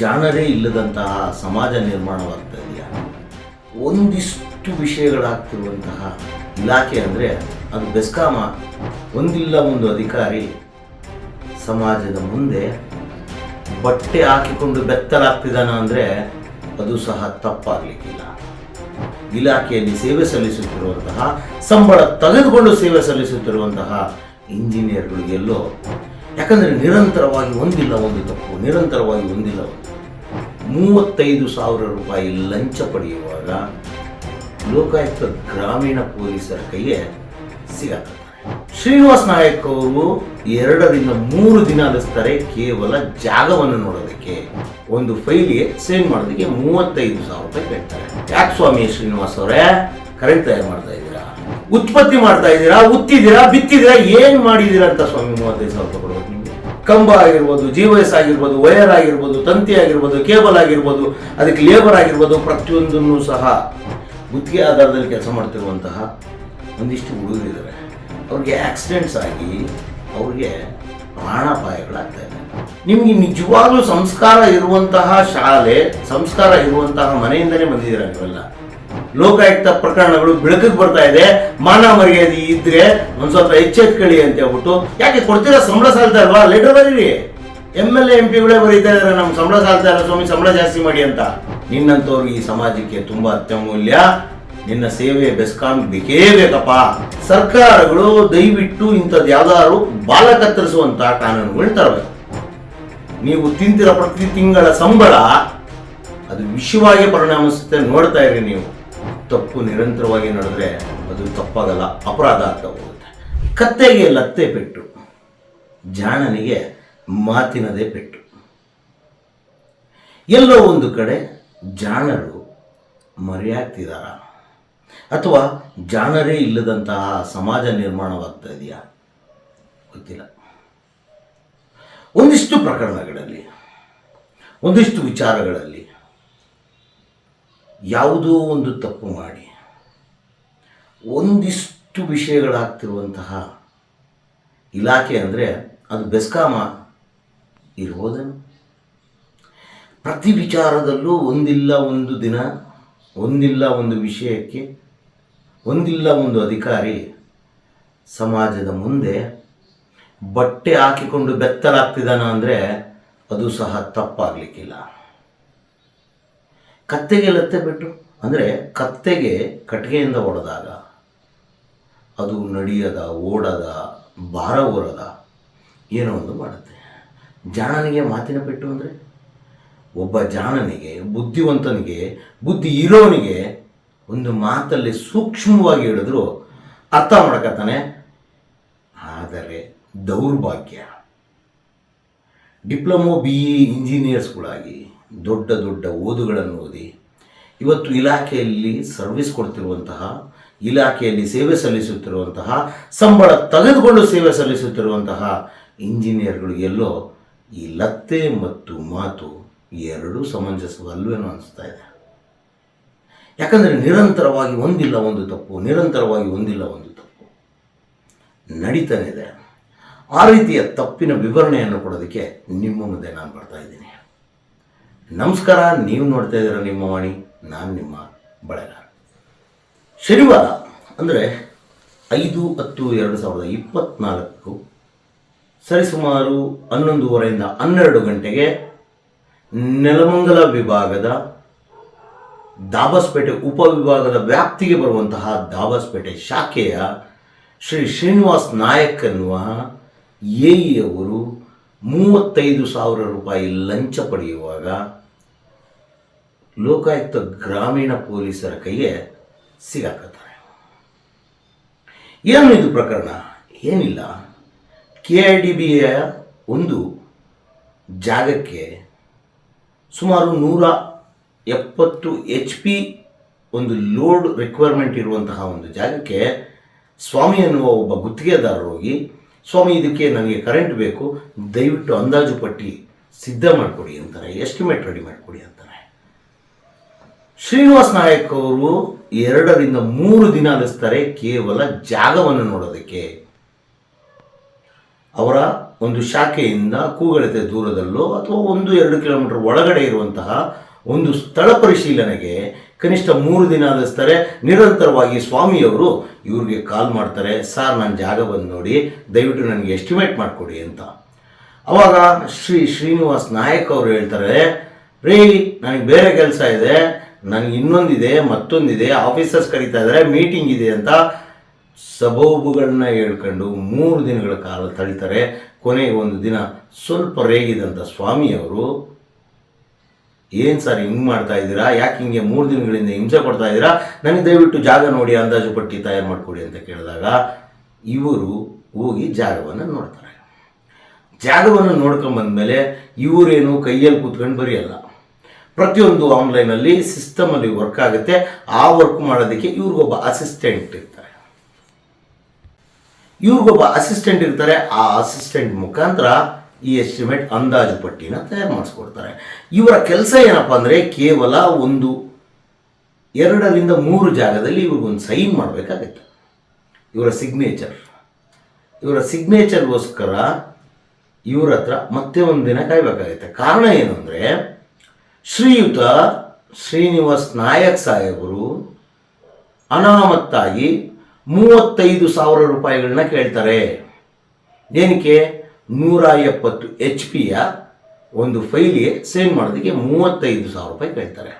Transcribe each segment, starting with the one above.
ಜಾಣರೇ ಇಲ್ಲದಂತಹ ಸಮಾಜ ನಿರ್ಮಾಣವಾಗ್ತಾ ಇದೆಯಾ? ಒಂದಿಷ್ಟು ವಿಷಯಗಳಾಗ್ತಿರುವಂತಹ ಇಲಾಖೆ ಅಂದರೆ ಅದು ಬೆಸ್ಕಾಮ. ಒಂದಿಲ್ಲ ಒಂದು ಅಧಿಕಾರಿ ಸಮಾಜದ ಮುಂದೆ ಬಟ್ಟೆ ಹಾಕಿಕೊಂಡು ಬೆತ್ತಲಾಗ್ತಿದ್ದಾನ ಅಂದರೆ ಅದು ಸಹ ತಪ್ಪಾಗಲಿಕ್ಕಿಲ್ಲ. ಇಲಾಖೆಯಲ್ಲಿ ಸೇವೆ ಸಲ್ಲಿಸುತ್ತಿರುವಂತಹ, ಸಂಬಳ ತೆಗೆದುಕೊಂಡು ಸೇವೆ ಸಲ್ಲಿಸುತ್ತಿರುವಂತಹ ಇಂಜಿನಿಯರ್ಗಳಿಗೆಲ್ಲೋ ಯಾಕಂದರೆ ನಿರಂತರವಾಗಿ ಒಂದಿಲ್ಲ ಒಂದು ತಪ್ಪು, ನಿರಂತರವಾಗಿ ಒಂದಿಲ್ಲ ಒಂದು. ಮೂವತ್ತೈದು ಸಾವಿರ ರೂಪಾಯಿ ಲಂಚ ಪಡೆಯುವಾಗ ಲೋಕಾಯುಕ್ತ ಗ್ರಾಮೀಣ ಪೊಲೀಸರ ಕೈಗೆ ಸಿಗತ್ತೆ ಶ್ರೀನಿವಾಸ್ ನಾಯಕ್ ಅವರು ಎರಡರಿಂದ ಮೂರು ದಿನ ಅಲಿಸ್ತಾರೆ ಕೇವಲ ಜಾಗವನ್ನು ನೋಡೋದಕ್ಕೆ. ಒಂದು ಫೈಲ್ಗೆ ಸೇವ್ ಮಾಡೋದಕ್ಕೆ ಮೂವತ್ತೈದು ಸಾವಿರ ರೂಪಾಯಿ ಕೇಳ್ತಾರೆ ಯಾಕೆ ಸ್ವಾಮಿ ಶ್ರೀನಿವಾಸ್ ಅವರೇ? ಕರೆಂಟ್ ತಯಾರು ಮಾಡ್ತಾ ಇದ್ದೀರಾ? ಉತ್ಪತ್ತಿ ಮಾಡ್ತಾ ಇದ್ದೀರಾ? ಉತ್ತಿದ್ದೀರಾ? ಬಿತ್ತಿದ್ದೀರಾ? ಏನ್ ಮಾಡಿದ್ದೀರಾ ಅಂತ ಸ್ವಾಮಿ ಮೂವತ್ತೈದು ಸಾವಿರ ರೂಪಾಯಿ ಕೊಡ್ಬೇಕು. ಕಂಬ ಆಗಿರ್ಬೋದು ಜಿ ಎಸ್ ಆಗಿರ್ಬೋದು ವಯರ್ ಆಗಿರ್ಬೋದು, ತಂತಿ ಆಗಿರ್ಬೋದು, ಕೇಬಲ್ ಆಗಿರ್ಬೋದು, ಅದಕ್ಕೆ ಲೇಬರ್ ಆಗಿರ್ಬೋದು, ಪ್ರತಿಯೊಂದನ್ನು ಸಹ ಗುತ್ತಿಗೆ ಆಧಾರದಲ್ಲಿ ಕೆಲಸ ಮಾಡ್ತಿರುವಂತಹ ಒಂದಿಷ್ಟು ಹುಡುಗರಿದ್ದಾರೆ ಅವ್ರಿಗೆ ಆಕ್ಸಿಡೆಂಟ್ಸ್ ಆಗಿ ಅವ್ರಿಗೆ ಪ್ರಾಣಾಪಾಯಗಳಾಗ್ತಾ ಇದೆ. ನಿಮಗೆ ನಿಜವಾಗ್ಲೂ ಸಂಸ್ಕಾರ ಇರುವಂತಹ ಶಾಲೆ, ಸಂಸ್ಕಾರ ಇರುವಂತಹ ಮನೆಯಿಂದಲೇ ಬಂದಿದ್ದೀರ ನೀವೆಲ್ಲ? ಲೋಕಾಯುಕ್ತ ಪ್ರಕರಣಗಳು ಬೆಳಕಿಗೆ ಬರ್ತಾ ಇದೆ. ಮಾನ ಮರ್ಯಾದೆ ಇದ್ರೆ ಒಂದ್ ಸ್ವಲ್ಪ ಎಚ್ಚೆತ್ಕೊಳ್ಳಿ ಅಂತ ಹೇಳ್ಬಿಟ್ಟು. ಯಾಕೆ ಕೊಡ್ತೀರಾ ಸಂಬಳ ಸಾಲ್ತಾ ಇಲ್ವಾ? ಲೆಟರ್ ಬರೀರಿ. ಎಂ ಎಲ್ ಎಂ ಪಿಗಳೇ ಬರೀತಾ ಇದಾರೆ. ನಮ್ ಸಂಬಳ ಸಾಲ್ತಾ ಇಲ್ಲ. ಸ್ವಾಮಿ, ಸಂಬಳ ಜಾಸ್ತಿ ಮಾಡಿ ಅಂತ. ನಿನ್ನಂತವ್ರು ಈ ಸಮಾಜಕ್ಕೆ ತುಂಬಾ ಅತ್ಯಮೂಲ್ಯ. ನಿನ್ನ ಸೇವೆ ಬೆಸ್ಕಾಂ ಬೇಕೇ ಬೇಕಪ್ಪ ಸರ್ಕಾರಗಳು ದಯವಿಟ್ಟು ಇಂಥದ್ದು ಯಾವ್ದಾದ್ರು ಬಾಲ ಕತ್ತರಿಸುವಂತ ಕಾನೂನುಗಳು ತರಬೇಕು. ನೀವು ತಿಂತಿರೋ ಪ್ರತಿ ತಿಂಗಳ ಸಂಬಳ? ಅದು ವಿಷಯವಾಗಿ ಪರಿಣಾಮಿಸುತ್ತೆ ನೋಡ್ತಾ ಇರಿ ನೀವು. ತಪ್ಪು ನಿರಂತರವಾಗಿ ನಡೆದ್ರೆ ಅದು ತಪ್ಪಾಗಲ್ಲ, ಅಪರಾಧ ಆಗ್ತಾ ಹೋಗುತ್ತೆ. ಕತ್ತೆಗೆ ಲತ್ತೆ ಪೆಟ್ಟು, ಜಾಣನಿಗೆ ಮಾತಿನದೇ ಪೆಟ್ಟು. ಎಲ್ಲೋ ಒಂದು ಕಡೆ ಜಾಣರು ಮರೆಯಾಗ್ತಿದಾರ? ಅಥವಾ ಜಾಣರೇ ಇಲ್ಲದಂತಹ ಸಮಾಜ ನಿರ್ಮಾಣವಾಗ್ತಾ ಇದೆಯಾ? ಗೊತ್ತಿಲ್ಲ. ಒಂದಿಷ್ಟು ಪ್ರಕರಣಗಳಲ್ಲಿ, ಒಂದಿಷ್ಟು ವಿಚಾರಗಳಲ್ಲಿ ಯಾವುದೋ ಒಂದು ತಪ್ಪು ಮಾಡಿ. ಒಂದಿಷ್ಟು ವಿಷಯಗಳಾಗ್ತಿರುವಂತಹ ಇಲಾಖೆ ಅಂದರೆ ಅದು ಬೆಸ್ಕಾಮ ಇರ್ಬೋದೇನು. ಪ್ರತಿ ವಿಚಾರದಲ್ಲೂ ಒಂದಿಲ್ಲ ಒಂದು ದಿನ, ಒಂದಿಲ್ಲ ಒಂದು ವಿಷಯಕ್ಕೆ, ಒಂದಿಲ್ಲ ಒಂದು ಅಧಿಕಾರಿ ಸಮಾಜದ ಮುಂದೆ ಬಟ್ಟೆ ಹಾಕಿಕೊಂಡು ಬೆತ್ತಲಾಗ್ತಿದ್ದಾನ ಅಂದರೆ ಅದು ಸಹ ತಪ್ಪಾಗಲಿಕ್ಕಿಲ್ಲ. ಕತ್ತೆಗೆ ಲತ್ತೆ ಬಿಟ್ಟು, ಅಂದರೆ ಕತ್ತೆಗೆ ಕಟ್ಟಿಗೆಯಿಂದ ಹೊಡೆದಾಗ ಅದು ನಡೆಯದ, ಓಡದ, ಭಾರ ಹೊರದ ಏನೋ ಒಂದು ಮಾಡುತ್ತೆ. ಜಾಣನಿಗೆ ಮಾತಿನ ಪೆಟ್ಟು ಅಂದರೆ ಒಬ್ಬ ಜಾಣನಿಗೆ, ಬುದ್ಧಿವಂತನಿಗೆ, ಬುದ್ಧಿ ಇರೋನಿಗೆ ಒಂದು ಮಾತಲ್ಲಿ ಸೂಕ್ಷ್ಮವಾಗಿ ಹೇಳಿದ್ರು ಅರ್ಥ ಮಾಡ್ಕತಾನೆ. ಆದರೆ ದೌರ್ಭಾಗ್ಯ. ಡಿಪ್ಲೊಮೊ, ಬಿ ಇ, ಇಂಜಿನಿಯರ್ಸ್ಗಳಾಗಿ ದೊಡ್ಡ ದೊಡ್ಡ ಓದುಗಳನ್ನು ಓದಿ, ಇವತ್ತು ಇಲಾಖೆಯಲ್ಲಿ ಸರ್ವಿಸ್ ಕೊಡ್ತಿರುವಂತಹ, ಇಲಾಖೆಯಲ್ಲಿ ಸೇವೆ ಸಲ್ಲಿಸುತ್ತಿರುವಂತಹ, ಸಂಬಳ ತೆಗೆದುಕೊಂಡು ಸೇವೆ ಸಲ್ಲಿಸುತ್ತಿರುವಂತಹ ಇಂಜಿನಿಯರ್ಗಳಿಗೆಲ್ಲೋ ಈ ಲತ್ತೆ ಮತ್ತು ಮಾತು ಎರಡೂ ಸಮಂಜಸವಲ್ವೇನೋ ಅನಿಸ್ತಾ ಇದೆ. ಯಾಕಂದರೆ ನಿರಂತರವಾಗಿ ಒಂದಿಲ್ಲ ಒಂದು ತಪ್ಪು, ನಿರಂತರವಾಗಿ ಒಂದಿಲ್ಲ ಒಂದು ತಪ್ಪು. ನಡೀತಾನೆ ಇದೆ. ಆ ರೀತಿಯ ತಪ್ಪಿನ ವಿವರಣೆಯನ್ನು ಕೊಡೋದಕ್ಕೆ ನಿಮ್ಮ ಮುಂದೆ ನಾನು ಬರ್ತಾ ಇದ್ದೀನಿ. ನಮಸ್ಕಾರ, ನೀವು ನೋಡ್ತಾ ಇದ್ದೀರ ನಿಮ್ಮ ವಾಣಿ, ನಾನು ನಿಮ್ಮ ಬಳಗ. ಶನಿವಾರ ಅಂದರೆ ಐದು, ಹತ್ತು, ಎರಡು ಸಾವಿರದ ಇಪ್ಪತ್ತ್ನಾಲ್ಕು ಸರಿಸುಮಾರು ಹನ್ನೊಂದೂವರೆಯಿಂದ ಹನ್ನೆರಡು ಗಂಟೆಗೆ ನೆಲಮಂಗಲ ವಿಭಾಗದ ದಾಬಸ್ಪೇಟೆ ಉಪವಿಭಾಗದ ವ್ಯಾಪ್ತಿಗೆ ಬರುವಂತಹ ದಾಬಸ್ಪೇಟೆ ಶಾಖೆಯ ಶ್ರೀ ಶ್ರೀನಿವಾಸ್ ನಾಯಕ್ ಎನ್ನುವ ಎಇಯವರು ಮೂವತ್ತೈದು ಸಾವಿರ ರೂಪಾಯಿ ಲಂಚ ಪಡೆಯುವಾಗ ಲೋಕಾಯುಕ್ತ ಗ್ರಾಮೀಣ ಪೊಲೀಸರ ಕೈಗೆ ಸಿಗಾಕತ್ತಾರೆ. ಏನು ಇದು ಪ್ರಕರಣ? ಏನಿಲ್ಲ. ಕೆ ಐ ಡಿ ಬಿಯ ಒಂದು ಜಾಗಕ್ಕೆ ಸುಮಾರು ನೂರ ಎಪ್ಪತ್ತು ಎಚ್ ಪಿ ಒಂದು ಲೋಡ್ ರಿಕ್ವೈರ್ಮೆಂಟ್ ಇರುವಂತಹ ಒಂದು ಜಾಗಕ್ಕೆ ಸ್ವಾಮಿ ಎನ್ನುವ ಒಬ್ಬ ಗುತ್ತಿಗೆದಾರರು ಹೋಗಿ ಸ್ವಾಮಿ, ಇದಕ್ಕೆ ನನಗೆ ಕರೆಂಟ್ ಬೇಕು. ದಯವಿಟ್ಟು ಅಂದಾಜು ಪಟ್ಟಿ ಸಿದ್ಧ ಮಾಡಿಕೊಡಿ ಅಂತಾರೆ ಎಸ್ಟಿಮೇಟ್ ರೆಡಿ ಮಾಡಿಕೊಡಿ ಅಂತಾರೆ. ಶ್ರೀನಿವಾಸ್ ನಾಯಕ್ ಅವರು ಎರಡರಿಂದ ಮೂರು ದಿನ ಅಲಿಸ್ತಾರೆ ಕೇವಲ ಜಾಗವನ್ನು ನೋಡೋದಕ್ಕೆ. ಅವರ ಒಂದು ಶಾಖೆಯಿಂದ ಕೂಗಳತೆ ದೂರದಲ್ಲೋ ಅಥವಾ ಒಂದು ಎರಡು ಕಿಲೋಮೀಟರ್ ಒಳಗಡೆ ಇರುವಂತಹ ಒಂದು ಸ್ಥಳ ಪರಿಶೀಲನೆಗೆ ಕನಿಷ್ಠ ಮೂರು ದಿನ ಆದಿಸ್ತಾರೆ ನಿರಂತರವಾಗಿ ಸ್ವಾಮಿಯವರು ಇವ್ರಿಗೆ ಕಾಲ್ ಮಾಡ್ತಾರೆ, ಸರ್ ನನ್ನ ಜಾಗ ಬಂದು ನೋಡಿ, ದಯವಿಟ್ಟು ನನಗೆ ಎಸ್ಟಿಮೇಟ್ ಮಾಡಿಕೊಡಿ ಅಂತ. ಅವಾಗ ಶ್ರೀ ಶ್ರೀನಿವಾಸ್ ನಾಯಕ್ ಅವರು ಹೇಳ್ತಾರೆ, ರೀ, ನನಗೆ ಬೇರೆ ಕೆಲಸ ಇದೆ, ನನಗೆ ಇನ್ನೊಂದಿದೆ, ಮತ್ತೊಂದಿದೆ ಆಫೀಸರ್ಸ್ ಕರೀತಾ ಇದ್ದಾರೆ ಮೀಟಿಂಗ್ ಇದೆ ಅಂತ ಸಬೋಬುಗಳನ್ನ ಹೇಳ್ಕೊಂಡು ಮೂರು ದಿನಗಳ ಕಾಲ ತಳಿತಾರೆ. ಕೊನೆಗೆ ಒಂದು ದಿನ ಸ್ವಲ್ಪ ರೇಗಿದಂಥ ಸ್ವಾಮಿಯವರು ಏನು ಸರ್ ಹಿಂಗೆ ಮಾಡ್ತಾ ಇದ್ದೀರಾ? ಯಾಕೆ ಹಿಂಗೆ ಮೂರು ದಿನಗಳಿಂದ ಹಿಂಸೆ ಕೊಡ್ತಾ ಇದ್ದೀರಾ? ನನಗೆ ದಯವಿಟ್ಟು ಜಾಗ ನೋಡಿ, ಅಂದಾಜು ಪಟ್ಟಿ ತಯಾರು ಮಾಡಿಕೊಡಿ ಅಂತ ಕೇಳಿದಾಗ ಇವರು ಹೋಗಿ ಜಾಗವನ್ನು ನೋಡ್ತಾರೆ. ಜಾಗವನ್ನು ನೋಡ್ಕೊಂಬಂದ್ಮೇಲೆ ಇವರೇನು ಕೈಯಲ್ಲಿ ಕೂತ್ಕೊಂಡು ಬರೆಯಲ್ಲ. ಪ್ರತಿಯೊಂದು ಆನ್ಲೈನಲ್ಲಿ ಸಿಸ್ಟಮಲ್ಲಿ ವರ್ಕ್ ಆಗುತ್ತೆ. ಆ ವರ್ಕ್ ಮಾಡೋದಕ್ಕೆ ಇವ್ರಿಗೊಬ್ಬ ಅಸಿಸ್ಟೆಂಟ್ ಇರ್ತಾರೆ. ಇವ್ರಿಗೊಬ್ಬ ಅಸಿಸ್ಟೆಂಟ್ ಇರ್ತಾರೆ. ಆ ಅಸಿಸ್ಟೆಂಟ್ ಮುಖಾಂತರ ಈ ಎಸ್ಟಿಮೇಟ್ ಅಂದಾಜು ಪಟ್ಟಿನ ತಯಾರು ಮಾಡಿಸ್ಕೊಡ್ತಾರೆ. ಇವರ ಕೆಲಸ ಏನಪ್ಪ ಅಂದರೆ ಕೇವಲ ಒಂದು ಎರಡರಿಂದ ಮೂರು ಜಾಗದಲ್ಲಿ ಇವ್ರಿಗೊಂದು ಸೈನ್ ಮಾಡಬೇಕಾಗತ್ತೆ. ಇವರ ಸಿಗ್ನೇಚರ್ ಇವರ ಸಿಗ್ನೇಚರ್ಗೋಸ್ಕರ ಇವ್ರ ಹತ್ರ ಮತ್ತೆ ಒಂದು ದಿನ ಕಾಯಬೇಕಾಗತ್ತೆ. ಕಾರಣ ಏನು ಅಂದರೆ ಶ್ರೀಯುತ ಶ್ರೀನಿವಾಸ್ ನಾಯಕ್ ಸಾಹೇಬರು ಅನಾಮತ್ತಾಗಿ ಮೂವತ್ತೈದು ಸಾವಿರ ರೂಪಾಯಿಗಳನ್ನ ಕೇಳ್ತಾರೆ. ಏನಕ್ಕೆ? ನೂರ ಎಪ್ಪತ್ತು ಎಚ್ ಪಿಯ ಒಂದು ಫೈಲಿಗೆ ಸೇವ್ ಮಾಡೋದಕ್ಕೆ ಮೂವತ್ತೈದು ಸಾವಿರ ರೂಪಾಯಿ ಕೇಳ್ತಾರೆ.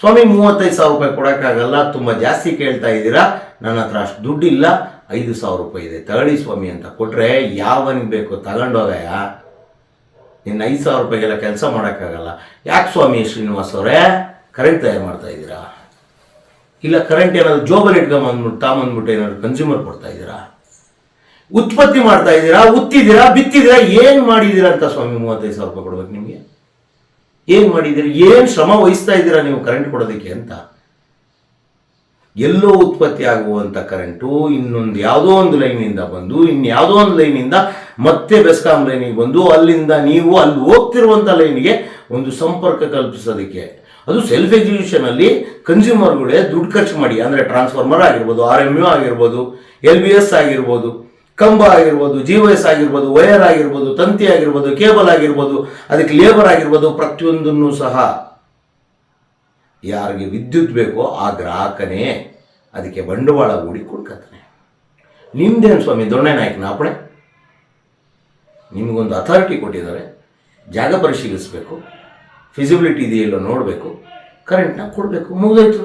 ಸ್ವಾಮಿ, ಮೂವತ್ತೈದು ಸಾವಿರ ರೂಪಾಯಿ ಕೊಡೋಕ್ಕಾಗಲ್ಲ, ತುಂಬ ಜಾಸ್ತಿ ಕೇಳ್ತಾ ಇದ್ದೀರಾ? ನನ್ನ ಹತ್ರ ಅಷ್ಟು ದುಡ್ಡಿಲ್ಲ, ಐದು ಸಾವಿರ ರೂಪಾಯಿ ಇದೆ, ತಗೊಳ್ಳಿ ಸ್ವಾಮಿ ಅಂತ ಕೊಟ್ಟರೆ ಯಾವನಿಗೆ ಬೇಕು? ತಗೊಂಡೋಗಯ್ಯ. ನಿನ್ನ ಐದು ಸಾವಿರ ರೂಪಾಯಿಗೆಲ್ಲ ಕೆಲಸ ಮಾಡೋಕ್ಕಾಗಲ್ಲ. ಯಾಕೆ ಸ್ವಾಮಿ ಶ್ರೀನಿವಾಸ್ ಅವರೇ? ಕರೆಂಟ್ ತಯಾರು ಮಾಡ್ತಾ ಇದ್ದೀರಾ? ಇಲ್ಲ ಕರೆಂಟ್ ಏನಾದರೂ ಜೋಬಲ್ಲಿ ಇಟ್ಕೊಂಬಂದ್ಬಿಟ್ಟು ತಾಂಬಂದ್ಬಿಟ್ಟು ಏನಾದ್ರು ಕನ್ಸ್ಯೂಮರ್ ಕೊಡ್ತಾ ಇದ್ದೀರಾ? ಉತ್ಪತ್ತಿ ಮಾಡ್ತಾ ಇದ್ದೀರಾ, ಉತ್ತಿದ್ದೀರಾ, ಬಿತ್ತಿದ್ದೀರಾ, ಏನು ಮಾಡಿದ್ದೀರಾ ಅಂತ ಸ್ವಾಮಿ ಮೂವತ್ತೈದು ಸಾವಿರ ರೂಪಾಯಿ ಕೊಡ್ಬೇಕು ನಿಮಗೆ? ಏನು ಮಾಡಿದ್ದೀರಿ, ಏನು ಶ್ರಮ ವಹಿಸ್ತಾ ಇದ್ದೀರಾ ನೀವು ಕರೆಂಟ್ ಕೊಡೋದಕ್ಕೆ ಅಂತ? ಎಲ್ಲೋ ಉತ್ಪತ್ತಿ ಆಗುವಂಥ ಕರೆಂಟು ಇನ್ನೊಂದು ಯಾವುದೋ ಒಂದು ಲೈನಿಂದ ಬಂದು ಇನ್ಯಾವುದೋ ಒಂದು ಲೈನಿಂದ ಮತ್ತೆ ಬೆಸ್ಕಾಂ ಲೈನಿಗೆ ಬಂದು, ಅಲ್ಲಿಂದ ನೀವು ಅಲ್ಲಿ ಹೋಗ್ತಿರುವಂಥ ಲೈನಿಗೆ ಒಂದು ಸಂಪರ್ಕ ಕಲ್ಪಿಸೋದಕ್ಕೆ. ಅದು ಸೆಲ್ಫ್ ಎಕ್ಸಿಕ್ಯೂಷನಲ್ಲಿ ಕನ್ಸ್ಯೂಮರ್ಗಳೇ ದುಡ್ಡು ಖರ್ಚು ಮಾಡಿ, ಅಂದರೆ ಟ್ರಾನ್ಸ್ಫಾರ್ಮರ್ ಆಗಿರ್ಬೋದು ಆರ್ ಎಂ ಯು ಆಗಿರ್ಬೋದು ಎಲ್ ಬಿ ಎಸ್ ಆಗಿರ್ಬೋದು ಕಂಬ ಆಗಿರ್ಬೋದು ಜಿ ಎಸ್ ಆಗಿರ್ಬೋದು ವಯರ್ ಆಗಿರ್ಬೋದು, ತಂತಿ ಆಗಿರ್ಬೋದು, ಕೇಬಲ್ ಆಗಿರ್ಬೋದು, ಅದಕ್ಕೆ ಲೇಬರ್ ಆಗಿರ್ಬೋದು, ಪ್ರತಿಯೊಂದನ್ನು ಸಹ ಯಾರಿಗೆ ವಿದ್ಯುತ್ ಬೇಕೋ ಆ ಗ್ರಾಹಕನೇ ಅದಕ್ಕೆ ಬಂಡವಾಳ ಹೂಡಿ ಕೊಡ್ಕತಾನೆ ನಿಮ್ದೇನು ಸ್ವಾಮಿ ದೊಣ್ಣೆ ನಾಯಕನ ಅಪ್ಪಣೆ? ನಿಮಗೊಂದು ಅಥಾರಿಟಿ ಕೊಟ್ಟಿದ್ದಾರೆ, ಜಾಗ ಪರಿಶೀಲಿಸಬೇಕು, ಫಿಸಿಬಿಲಿಟಿ ಇದೆಯಲ್ಲ ನೋಡಬೇಕು, ಕರೆಂಟ್ನ ಕೊಡಬೇಕು, ಮುಗಿದೋಯ್ತು.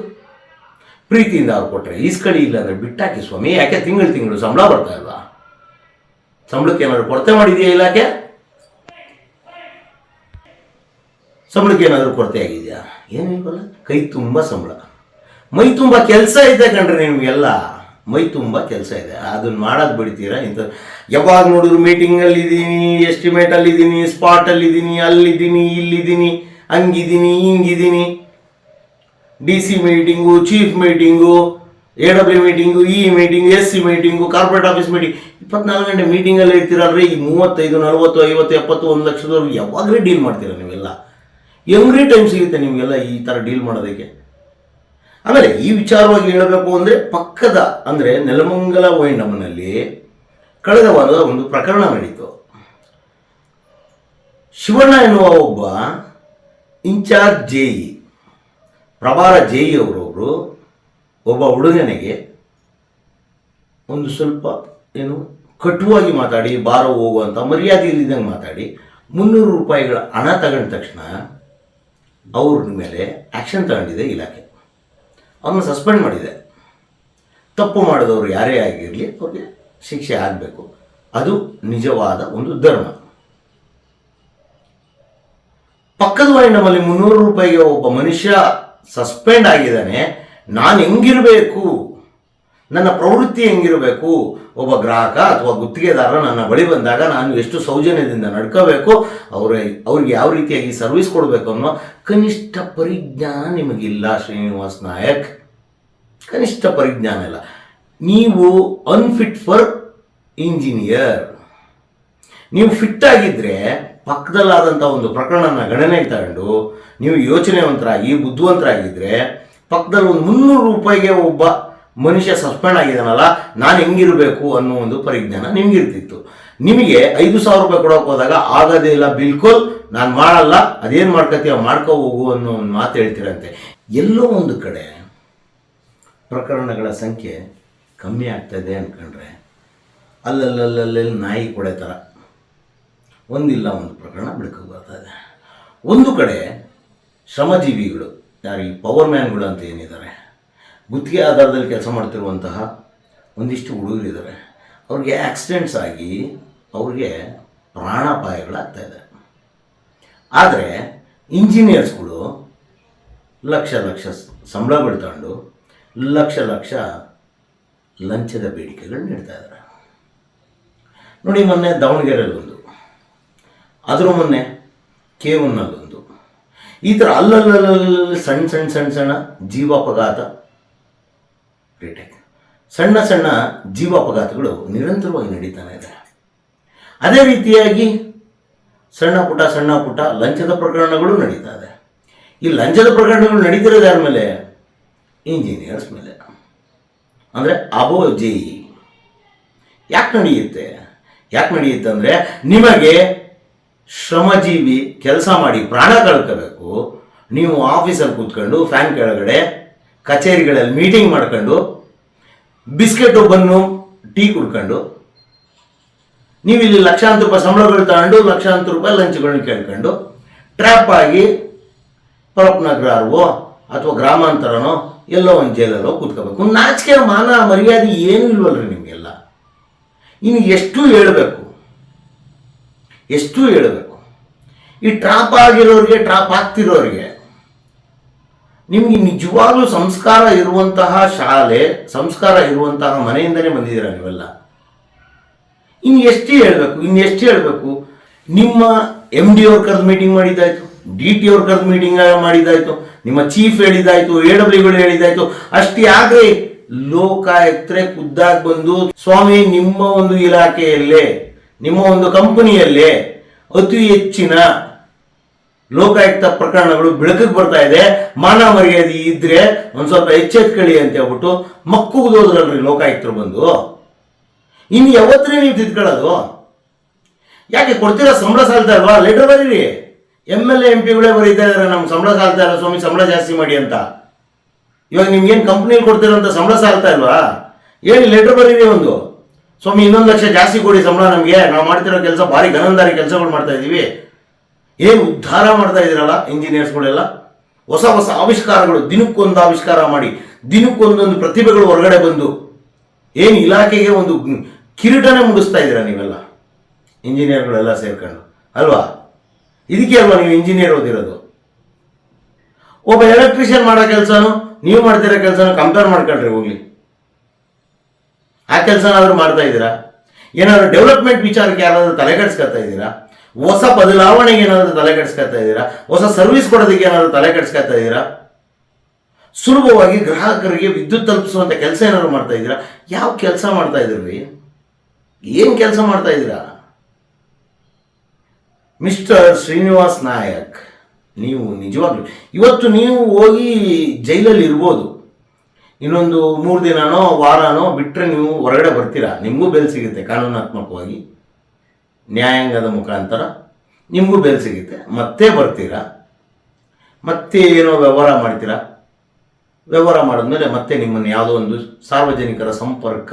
ಪ್ರೀತಿಯಿಂದ ಅವ್ರು ಕೊಟ್ಟರೆ ಈಸ್ಕಳಿ ಇಲ್ಲ ಅಂದರೆ ಬಿಟ್ಟಾಕಿ ಸ್ವಾಮಿ, ಯಾಕೆ ತಿಂಗಳು ತಿಂಗಳು ಸಂಬಳ ಬರ್ತಾ ಸಂಬಳಕ್ಕೆ ಏನಾದರೂ ಕೊರತೆ ಮಾಡಿದೆಯಾ ಇಲಾಖೆ? ಸಂಬಳಕ್ಕೆ ಏನಾದರೂ ಕೊರತೆ ಆಗಿದೆಯಾ? ಏನಿಲ್ವಲ್ಲ ಕೈ ತುಂಬ ಸಂಬಳ. ಮೈ ತುಂಬ ಕೆಲಸ ಇದೆ ಕಣ್ರಿ ನಿಮಗೆಲ್ಲ. ಮೈ ತುಂಬ ಕೆಲಸ ಇದೆ. ಅದನ್ನು ಮಾಡೋದು ಬಿಡ್ತೀರಾ? ಇಂಥ ಯಾವಾಗ ನೋಡಿದ್ರು ಮೀಟಿಂಗಲ್ಲಿದ್ದೀನಿ ಎಸ್ಟಿಮೇಟಲ್ಲಿದ್ದೀನಿ ಸ್ಪಾಟಲ್ಲಿದ್ದೀನಿ ಅಲ್ಲಿದ್ದೀನಿ ಇಲ್ಲಿದ್ದೀನಿ, ಹಂಗಿದ್ದೀನಿ, ಹಿಂಗಿದ್ದೀನಿ. D C meeting chief meeting A W meeting E meeting S C meeting corporate office meeting ಇಪ್ಪತ್ನಾಲ್ಕು ಗಂಟೆ ಮೀಟಿಂಗಲ್ಲೇ ಇರ್ತೀರಲ್ರಿ? ಈ ಮೂವತ್ತೈದು, ನಲವತ್ತು, ಐವತ್ತು, ಎಪ್ಪತ್ತು, ಒಂದು ಲಕ್ಷದವ್ರು ಯಾವಾಗಲೇ ಡೀಲ್ ಮಾಡ್ತೀರಾ ನೀವೆಲ್ಲ ಹೆಂಗ್ರಿ ಟೈಮ್ ಸಿಗುತ್ತೆ ನಿಮಗೆಲ್ಲ ಈ ಥರ ಡೀಲ್ ಮಾಡೋದಕ್ಕೆ. ಆಮೇಲೆ ಈ ವಿಚಾರವಾಗಿ ಹೇಳಬೇಕು ಅಂದರೆ ಪಕ್ಕದ, ಅಂದರೆ ನೆಲಮಂಗಲ ವೈಂಡಮ್ನಲ್ಲಿ ಕಳೆದ ವಾರ ಒಂದು ಪ್ರಕರಣ ನಡೀತು. ಶಿವಣ್ಣ ಎನ್ನುವ ಒಬ್ಬ ಇನ್ಚಾರ್ಜ್ ಜೆ ಇ ಪ್ರಭಾರ ಜೆ ಇ ಅವರೊಬ್ಬರು ಒಬ್ಬ ಹುಡುಗನಿಗೆ ಒಂದು ಸ್ವಲ್ಪ ಏನು ಕಟುವಾಗಿ ಮಾತಾಡಿ ಬಾರ ಹೋಗುವಂಥ ಮರ್ಯಾದೆ ಇಲ್ಲಿದ್ದಂಗೆ ಮಾತಾಡಿ, ಮುನ್ನೂರು ರೂಪಾಯಿಗಳ ಹಣ ತಗೊಂಡ ತಕ್ಷಣ ಅವ್ರ ಮೇಲೆ ಆ್ಯಕ್ಷನ್ ತಗೊಂಡಿದೆ ಇಲಾಖೆ. ಅವನ್ನ ಸಸ್ಪೆಂಡ್ ಮಾಡಿದೆ. ತಪ್ಪು ಮಾಡಿದವರು ಯಾರೇ ಆಗಿರಲಿ ಅವ್ರಿಗೆ ಶಿಕ್ಷೆ ಆಗಬೇಕು. ಅದು ನಿಜವಾದ ಒಂದು ಧರ್ಮ. ಪಕ್ಕದ ನಮ್ಮಲ್ಲಿ ಮುನ್ನೂರು ರೂಪಾಯಿಗೆ ಒಬ್ಬ ಮನುಷ್ಯ ಸಸ್ಪೆಂಡ್ ಆಗಿದ್ದಾನೆ ನಾನು ಹೆಂಗಿರಬೇಕು? ನನ್ನ ಪ್ರವೃತ್ತಿ ಹೆಂಗಿರಬೇಕು? ಒಬ್ಬ ಗ್ರಾಹಕ ಅಥವಾ ಗುತ್ತಿಗೆದಾರ ನನ್ನ ಬಳಿ ಬಂದಾಗ ನಾನು ಎಷ್ಟು ಸೌಜನ್ಯದಿಂದ ನಡ್ಕೋಬೇಕು? ಅವರ, ಅವ್ರಿಗೆ ಯಾವ ರೀತಿಯಾಗಿ ಸರ್ವಿಸ್ ಕೊಡಬೇಕು ಅನ್ನೋ ಕನಿಷ್ಠ ಪರಿಜ್ಞಾನ ನಿಮಗಿಲ್ಲ, ಶ್ರೀನಿವಾಸ್ ನಾಯಕ್. ಕನಿಷ್ಠ ಪರಿಜ್ಞಾನ ಇಲ್ಲ. ನೀವು ಅನ್ಫಿಟ್ ಫಾರ್ ಇಂಜಿನಿಯರ್ ನೀವು ಫಿಟ್ ಆಗಿದ್ರೆ ಪಕ್ಕದಲ್ಲಾದಂಥ ಒಂದು ಪ್ರಕರಣನ ಗಣನೆಗೆ ತಗೊಂಡು ನೀವು ಯೋಚನೆವಂತರಾಗಿ ಬುದ್ಧಿವಂತರಾಗಿದ್ದರೆ ಪಕ್ಕದಲ್ಲಿ ಒಂದು ಮುನ್ನೂರು ರೂಪಾಯಿಗೆ ಒಬ್ಬ ಮನುಷ್ಯ ಸಸ್ಪೆಂಡ್ ಆಗಿದ್ದಾನಲ್ಲ, ನಾನು ಹೆಂಗಿರಬೇಕು ಅನ್ನೋ ಒಂದು ಪರಿಜ್ಞಾನ ನಿಮಗಿರ್ತಿತ್ತು. ನಿಮಗೆ ಐದು ಸಾವಿರ ರೂಪಾಯಿ ಕೊಡೋಕೆ ಹೋದಾಗ ಆಗೋದೇ ಇಲ್ಲ, ಬಿಲ್ಕುಲ್ ನಾನು ಮಾಡಲ್ಲ, ಅದೇನು ಮಾಡ್ಕೊತೀಯ ಮಾಡ್ಕೋ ಹೋಗು ಅನ್ನೋ ಒಂದು ಮಾತು ಹೇಳ್ತೀರಂತೆ. ಎಲ್ಲೋ ಒಂದು ಕಡೆ ಪ್ರಕರಣಗಳ ಸಂಖ್ಯೆ ಕಮ್ಮಿ ಆಗ್ತದೆ ಅಂದ್ಕೊಂಡ್ರೆ ಅಲ್ಲಲ್ಲಲ್ಲಲ್ಲಿ ನಾಯಿ ಕೊಡೆ ಥರ ಒಂದಿಲ್ಲ, ಒಂದು ಪ್ರಕರಣ ಬೆಳಕಿಗೆ ಬರ್ತದೆ ಒಂದು ಕಡೆ ಶ್ರಮಜೀವಿಗಳು ಯಾರು ಈ ಪವರ್ ಮ್ಯಾನ್ಗಳು ಅಂತ ಏನಿದ್ದಾರೆ? ಗುತ್ತಿಗೆ ಆಧಾರದಲ್ಲಿ ಕೆಲಸ ಮಾಡ್ತಿರುವಂತಹ ಒಂದಿಷ್ಟು ಹುಡುಗರಿದ್ದಾರೆ ಅವ್ರಿಗೆ ಆಕ್ಸಿಡೆಂಟ್ಸ್ ಆಗಿ ಅವ್ರಿಗೆ ಪ್ರಾಣಾಪಾಯಗಳಾಗ್ತಾ ಇದೆ. ಆದರೆ ಇಂಜಿನಿಯರ್ಸ್ಗಳು ಲಕ್ಷ ಲಕ್ಷ ಸಂಬಳಗಳು ತಗೊಂಡು ಲಕ್ಷ ಲಕ್ಷ ಲಂಚದ ಬೇಡಿಕೆಗಳು ನೀಡ್ತಾ ಇದ್ದಾರೆ. ನೋಡಿ ಮೊನ್ನೆ ದಾವಣಗೆರೆಯಲ್ಲಿ ಒಂದು. ಅದರ ಮೊನ್ನೆ ಕೇವನ್ನಲ್ಲೊಂದು ಈ ಥರ ಅಲ್ಲಲ್ಲಲ್ಲಿ ಸಣ್ಣ ಸಣ್ಣ ಸಣ್ಣ ಸಣ್ಣ ಜೀವಾಪಘಾತ ರಿಟೇಕ್ ಸಣ್ಣ ಸಣ್ಣ ಜೀವಾಪಘಾತಗಳು ನಿರಂತರವಾಗಿ ನಡೀತಾನೆ ಇದೆ ಅದೇ ರೀತಿಯಾಗಿ ಸಣ್ಣ ಪುಟ್ಟ ಸಣ್ಣ ಪುಟ್ಟ ಲಂಚದ ಪ್ರಕರಣಗಳು ನಡೀತಾ ಇದೆ. ಈ ಲಂಚದ ಪ್ರಕರಣಗಳು ನಡೀತಿರೋದು ಯಾರ ಮೇಲೆ ಇಂಜಿನಿಯರ್ಸ್ ಮೇಲೆ, ಅಂದರೆ ಅಬೋ ಜೆ ಯಾಕೆ ನಡೆಯುತ್ತೆ? ಯಾಕೆ ನಡೆಯುತ್ತೆ ಅಂದರೆ ನಿಮಗೆ ಶ್ರಮಜೀವಿ ಕೆಲಸ ಮಾಡಿ ಪ್ರಾಣ ಕಳ್ಕೋಬೇಕು. ನೀವು ಆಫೀಸಲ್ಲಿ ಕೂತ್ಕೊಂಡು ಫ್ಯಾನ್ ಕೆಳಗಡೆ ಕಚೇರಿಗಳಲ್ಲಿ ಮೀಟಿಂಗ್ ಮಾಡ್ಕೊಂಡು ಬಿಸ್ಕೆಟ್ ಬನ್ನು ಟೀ ಕುಡ್ಕೊಂಡು ನೀವು ಇಲ್ಲಿ ಲಕ್ಷಾಂತರ ರೂಪಾಯಿ ಸಂಬಳಗಳು ತಗೊಂಡು ಲಕ್ಷಾಂತರ ರೂಪಾಯಿ ಲಂಚ್ಗಳನ್ನ ಕೇಳ್ಕೊಂಡು ಟ್ರ್ಯಾಪ್ ಆಗಿ ಪರಪ್ನಗರವೋ ಅಥವಾ ಗ್ರಾಮಾಂತರನೋ ಎಲ್ಲೋ ಒಂದು ಜೈಲಲ್ಲೋ ಕೂತ್ಕೋಬೇಕು. ನಾಚಿಕೆ ಮಾನ ಮರ್ಯಾದೆ ಏನೂ ಇಲ್ವಲ್ರಿ ನಿಮಗೆಲ್ಲ. ಇನ್ನು ಎಷ್ಟು ಹೇಳಬೇಕು? ಎಷ್ಟು ಹೇಳಬೇಕು. ಈ ಟ್ರಾಪ್ ಆಗಿರೋರಿಗೆ ಟ್ರಾಪ್ ಆಗ್ತಿರೋರಿಗೆ ನಿಮಗೆ ನಿಜವಾಗ್ಲೂ ಸಂಸ್ಕಾರ ಇರುವಂತಹ ಶಾಲೆ, ಸಂಸ್ಕಾರ ಇರುವಂತಹ ಮನೆಯಿಂದಲೇ ಬಂದಿದ್ದೀರಾ ನೀವೆಲ್ಲ? ಇನ್ನು ಎಷ್ಟು ಹೇಳಬೇಕು, ಇನ್ನು ಎಷ್ಟು ಹೇಳಬೇಕು, ನಿಮ್ಮ ಎಂ ಡಿ ಅವ್ರ ಕರೆದು ಮೀಟಿಂಗ್ ಮಾಡಿದ್ದಾಯ್ತು ಡಿ ಟಿ ಅವ್ರ ಕರೆದು ಮೀಟಿಂಗ್ ಮಾಡಿದ್ದಾಯ್ತು, ನಿಮ್ಮ ಚೀಫ್ ಹೇಳಿದ್ದಾಯ್ತು ಎ ಡಬ್ಲ್ಯೂಗಳು ಹೇಳಿದ್ದಾಯ್ತು, ಅಷ್ಟು ಲೋಕ ಲೋಕಾಯುಕ್ತರೆ ಖುದ್ದಾಗಿ ಬಂದು, ಸ್ವಾಮಿ, ನಿಮ್ಮ ಒಂದು ಇಲಾಖೆಯಲ್ಲೇ ನಿಮ್ಮ ಒಂದು ಕಂಪನಿಯಲ್ಲಿ ಅತಿ ಹೆಚ್ಚಿನ ಲೋಕಾಯುಕ್ತ ಪ್ರಕರಣಗಳು ಬೆಳಕಿಗೆ ಬರ್ತಾ ಇದೆ. ಮಾನ ಮರ್ಯಾದೆ ಇದ್ರೆ ಒಂದು ಸ್ವಲ್ಪ ಎಚ್ಚೆತ್ಕೊಳ್ಳಿ ಅಂತ ಹೇಳ್ಬಿಟ್ಟು ಮಕ್ಕುಗೋದ್ರಲ್ರಿ ಲೋಕಾಯುಕ್ತರು ಬಂದು. ಇನ್ನು ಯಾವತ್ತೇ ನೀವು ತಿದ್ಕೊಳ್ಳೋದು? ಯಾಕೆ ಕೊಡ್ತೀರಾ ಸಂಬಳ ಸಾಲ್ತಾ ಇಲ್ವಾ ಲೆಟರ್ ಬರೀರಿ. ಎಂ ಎಲ್ ಎ ಪಿಗಳೇ ಬರೀತಾ ಇದಾರೆ ನಮ್ಗೆ ಸಂಬಳ ಸಾಲ್ತಾ ಇಲ್ಲ ಸ್ವಾಮಿ, ಸಂಬಳ ಜಾಸ್ತಿ ಮಾಡಿ ಅಂತ. ಇವಾಗ ನಿಮ್ಗೇನು ಕಂಪ್ನಿಲಿ ಕೊಡ್ತಿರೋಂಥ ಸಂಬಳ ಸಾಲ್ತಾ ಇಲ್ವಾ ಹೇಳಿ ಲೆಟರ್ ಬರೀರಿ ಒಂದು. ಸ್ವಾಮಿ, ಇನ್ನೊಂದು ಲಕ್ಷ ಜಾಸ್ತಿ ಕೊಡಿ ಸಂಬಳ ನಮಗೆ. ನಾವು ಮಾಡ್ತಿರೋ ಕೆಲಸ ಭಾರಿ ಘನಂದಾರಿ ಕೆಲಸಗಳು ಮಾಡ್ತಾ ಇದ್ದೀವಿ. ಏನು ಉದ್ಧಾರ ಮಾಡ್ತಾ ಇದ್ದೀರಲ್ಲ ಇಂಜಿನಿಯರ್ಸ್ಗಳೆಲ್ಲ? ಹೊಸ ಹೊಸ ಆವಿಷ್ಕಾರಗಳು, ದಿನಕ್ಕೊಂದು ಆವಿಷ್ಕಾರ ಮಾಡಿ, ದಿನಕ್ಕೊಂದೊಂದು ಪ್ರತಿಭೆಗಳು ಹೊರಗಡೆ ಬಂದು, ಏನು ಇಲಾಖೆಗೆ ಒಂದು ಕಿರೀಟನೇ ಮುಡಿಸ್ತಾ ಇದ್ದೀರಾ ನೀವೆಲ್ಲ? ಇಂಜಿನಿಯರ್ಗಳೆಲ್ಲ ಸೇರ್ಕೊಂಡು. ಅಲ್ವಾ? ಇದಕ್ಕೆ ಅಲ್ವಾ ನೀವು ಇಂಜಿನಿಯರ್ ಓದಿರೋದು? ಒಬ್ಬ ಎಲೆಕ್ಟ್ರಿಷಿಯನ್ ಮಾಡೋ ಕೆಲಸನೂ, ನೀವು ಮಾಡ್ತಿರೋ ಕೆಲಸನ ಕಂಪೇರ್ ಮಾಡ್ಕೊಳ್ರಿ ಹೋಗ್ಲಿ. ಆ ಕೆಲಸನಾದ್ರೂ ಮಾಡ್ತಾ ಇದ್ದೀರಾ? ಏನಾದ್ರು ಡೆವಲಪ್ಮೆಂಟ್ ವಿಚಾರಕ್ಕೆ ಯಾರಾದರೂ ತಲೆ ಕೆಡಿಸ್ಕೊತಾ ಇದ್ದೀರಾ? ಹೊಸ ಬದಲಾವಣೆಗೆ ಏನಾದರೂ ತಲೆ ಕೆಡಿಸ್ಕೊತಾ ಇದ್ದೀರಾ? ಹೊಸ ಸರ್ವಿಸ್ ಕೊಡೋದಕ್ಕೆ ಏನಾದರೂ ತಲೆ ಕೆಡಿಸ್ಕೊತಾ ಇದ್ದೀರಾ? ಸುಲಭವಾಗಿ ಗ್ರಾಹಕರಿಗೆ ವಿದ್ಯುತ್ ತಲುಪಿಸುವಂತ ಕೆಲಸ ಏನಾದ್ರು ಮಾಡ್ತಾ ಇದ್ದೀರಾ? ಯಾವ ಕೆಲಸ ಮಾಡ್ತಾ ಇದ್ದೀರಿ ಏನು ಕೆಲಸ ಮಾಡ್ತಾ ಇದ್ದೀರಾ? ಮಿಸ್ಟರ್ ಶ್ರೀನಿವಾಸ್ ನಾಯಕ್, ನೀವು ನಿಜವಾಗ್ಲೂ, ಇವತ್ತು ನೀವು ಹೋಗಿ ಜೈಲಲ್ಲಿ ಇರ್ಬೋದು. ಇನ್ನೊಂದು ಮೂರು ದಿನನೋ ವಾರನೋ ಬಿಟ್ಟರೆ ನೀವು ಹೊರಗಡೆ ಬರ್ತೀರಾ? ನಿಮಗೂ ಬೆಲ್ ಸಿಗುತ್ತೆ ಕಾನೂನಾತ್ಮಕವಾಗಿ. ನ್ಯಾಯಾಂಗದ ಮುಖಾಂತರ ನಿಮಗೂ ಬೆಲ್ ಸಿಗುತ್ತೆ. ಮತ್ತೆ ಬರ್ತೀರಾ? ಮತ್ತೆ ಏನೋ ವ್ಯವಹಾರ ಮಾಡ್ತೀರಾ? ವ್ಯವಹಾರ ಮಾಡಿದ್ಮೇಲೆ ಮತ್ತೆ ನಿಮ್ಮನ್ನು ಯಾವುದೋ ಒಂದು ಸಾರ್ವಜನಿಕರ ಸಂಪರ್ಕ